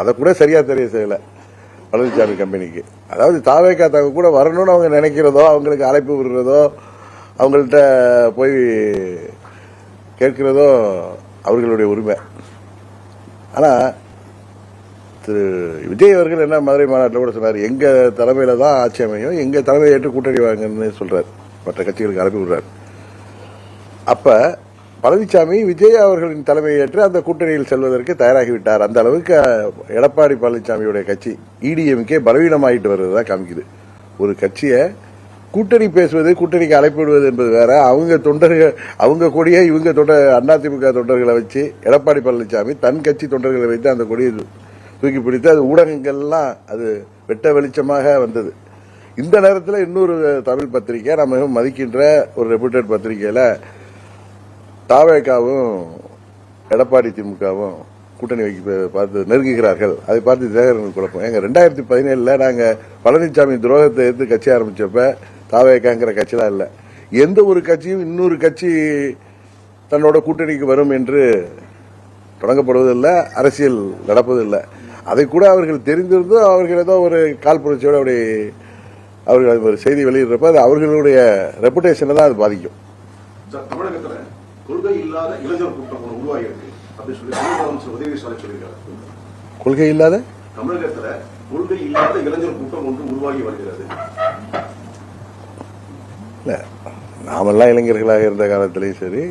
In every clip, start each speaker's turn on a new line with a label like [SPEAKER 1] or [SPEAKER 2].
[SPEAKER 1] அதை கூட சரியா தெரிய செய்யல பழனிசாமி கம்பெனிக்கு. அதாவது தாவேக்கா கூட வரணும்னு அவங்க நினைக்கிறதோ அவங்களுக்கு அழைப்பு விடுறதோ அவங்கள்ட்ட போய் கேட்கிறதோ அவர்களுடைய உரிமை. ஆனால் திரு விஜய் அவர்கள் என்ன மதுரை மாநாட்டில் கூட சொன்னார் எங்கள் தலைமையில் தான் ஆட்சி அமையும் எங்கள் தலைமையை ஏற்று கூட்டணி வாங்கன்னு சொல்கிறார் மற்ற கட்சிகளுக்கு அனுப்பி விடுறாரு. அப்போ பழனிசாமி விஜய் அவர்களின் தலைமையை ஏற்று அந்த கூட்டணியில் செல்வதற்கு தயாராகிவிட்டார். அந்த அளவுக்கு எடப்பாடி பழனிசாமியுடைய கட்சி இடிஎம்கே பலவீனமாயிட்டு வருவதா காமிக்குது. ஒரு கட்சியை கூட்டணி பேசுவது கூட்டணிக்கு அழைப்பிடுவது என்பது வேற. அவங்க தொண்டர்கள் அவங்க கொடியை இவங்க தொண்டர் அதிமுக தொண்டர்களை வச்சு எடப்பாடி பழனிசாமி தன் கட்சி தொண்டர்களை வைத்து அந்த கொடியை தூக்கி பிடித்து அது ஊடகங்கள்லாம் அது வெட்ட வெளிச்சமாக வந்தது. இந்த நேரத்தில் இன்னொரு தமிழ் பத்திரிகை நம்ம மிகவும் மதிக்கின்ற ஒரு ரெப்யூட்டட் பத்திரிகையில் தாவேக்காவும் எடப்பாடி திமுகவும் கூட்டணி வைக்க பார்த்து நெருங்குகிறார்கள். அதை பார்த்து சேகரன் குழப்பம். எங்க ரெண்டாயிரத்தி பதினேழுல நாங்க பழனிசாமி துரோகத்தை எடுத்து கட்சி ஆரம்பிச்சப்ப தாவேக்காங்கிற கட்சிலாம் இல்ல. எந்த ஒரு கட்சியும் இன்னொரு கட்சி தன்னோட கூட்டணிக்கு வரும் என்று தொடங்கப்படுவதில்லை அரசியல் நடப்பதில்லை. அதை கூட அவர்கள் தெரிந்திருந்தும் அவர்கள் ஏதோ ஒரு கால் புரட்சியோட அப்படி அவர்கள் ஒரு செய்தி வெளியிடுறப்ப அது அவர்களுடைய ரெப்புடேஷனை தான் அது பாதிக்கும்.
[SPEAKER 2] கொள்கை இல்லாத இளைஞர் கூட்டம் ஒன்று உருவாகி இருக்கு அப்படின்னு சொல்லி தமிழக அமைச்சர் உதவி சாலை சொல்லியிருக்காரு.
[SPEAKER 1] கொள்கை இல்லாத?
[SPEAKER 2] தமிழகத்துல கொள்கை இல்லாத இளைஞர் கூட்டம் ஒன்று உருவாகி வருகிறது.
[SPEAKER 1] இல்ல நாமெல்லாம் இளைஞர்களாக இருந்த காலத்திலையும் சரி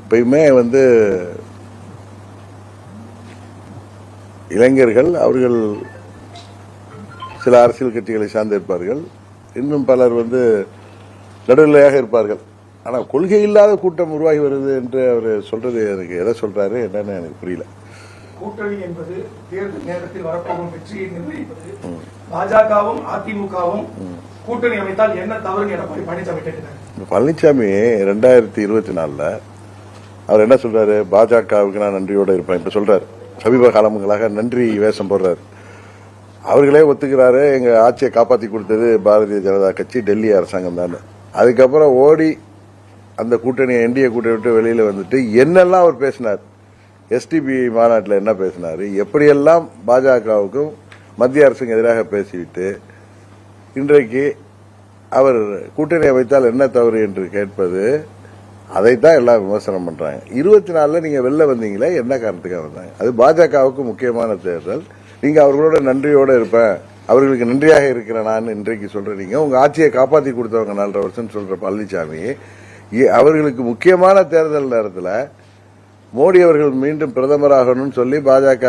[SPEAKER 1] இப்பயுமே வந்து இளைஞர்கள் அவர்கள் சில அரசியல் கட்சிகளை சார்ந்து இருப்பார்கள் இன்னும் பலர் வந்து நடுநிலையாக இருப்பார்கள். ஆனா கொள்கை இல்லாத கூட்டம் உருவாகி வருது என்று அவர் சொல்றது எனக்கு எதை சொல்றாரு என்னன்னு எனக்கு புரியல.
[SPEAKER 3] கூட்டணி என்பது தேர்தல் நேரத்தில் வரப்போகும் வெற்றியை நிர்ணயிப்பது. பாஜகவும் அதிமுகவும் கூட்டணி அமைத்தால் என்ன தவறுன்னு எடப்பாடி பழனிசாமி
[SPEAKER 1] இப்ப பழனிசாமி ரெண்டாயிரத்தி இருபத்தி நாலுல அவர் என்ன சொல்றாரு? பாஜகவுக்கு நான் நன்றியோட இருப்பேன் இப்ப சொல்றாரு. சமீப காலங்களாக நன்றி வேஷம் போடுறாரு. அவர்களே ஒத்துக்கிறாரு. எங்க ஆட்சியை காப்பாத்தி கொடுத்தது பாரதிய ஜனதா கட்சி டெல்லி அரசாங்கம் தான் அதுக்கப்புறம் ஓடி அந்த கூட்டணி என்டிஏ கூட்டணி விட்டு வெளியில் வந்துட்டு என்னெல்லாம் அவர் பேசினார்? எஸ்டிபி மாநாட்டில் என்ன பேசினார்? எப்படியெல்லாம் பாஜகவுக்கும் மத்திய அரசுக்கு எதிராக பேசிவிட்டு இன்றைக்கு அவர் கூட்டணி அமைத்தால் என்ன தவறு என்று கேட்பது அதைத்தான் எல்லாம் விமர்சனம் பண்றாங்க. இருபத்தி நாலுல நீங்க வெளில வந்தீங்களே என்ன காரணத்துக்காக வந்தாங்க? அது பாஜகவுக்கு முக்கியமான தேர்தல். நீங்க அவர்களோட நன்றியோட இருப்பேன். அவர்களுக்கு நன்றியாக இருக்கிறேன் நான் இன்றைக்கு சொல்றீங்க உங்க ஆட்சியை காப்பாத்தி கொடுத்தவங்க நாலரை வருஷம் சொல்ற பழனிசாமி அவர்களுக்கு முக்கியமான தேர்தல் நேரத்தில் மோடி அவர்கள் மீண்டும் பிரதமராகணும்னு சொல்லி பாஜக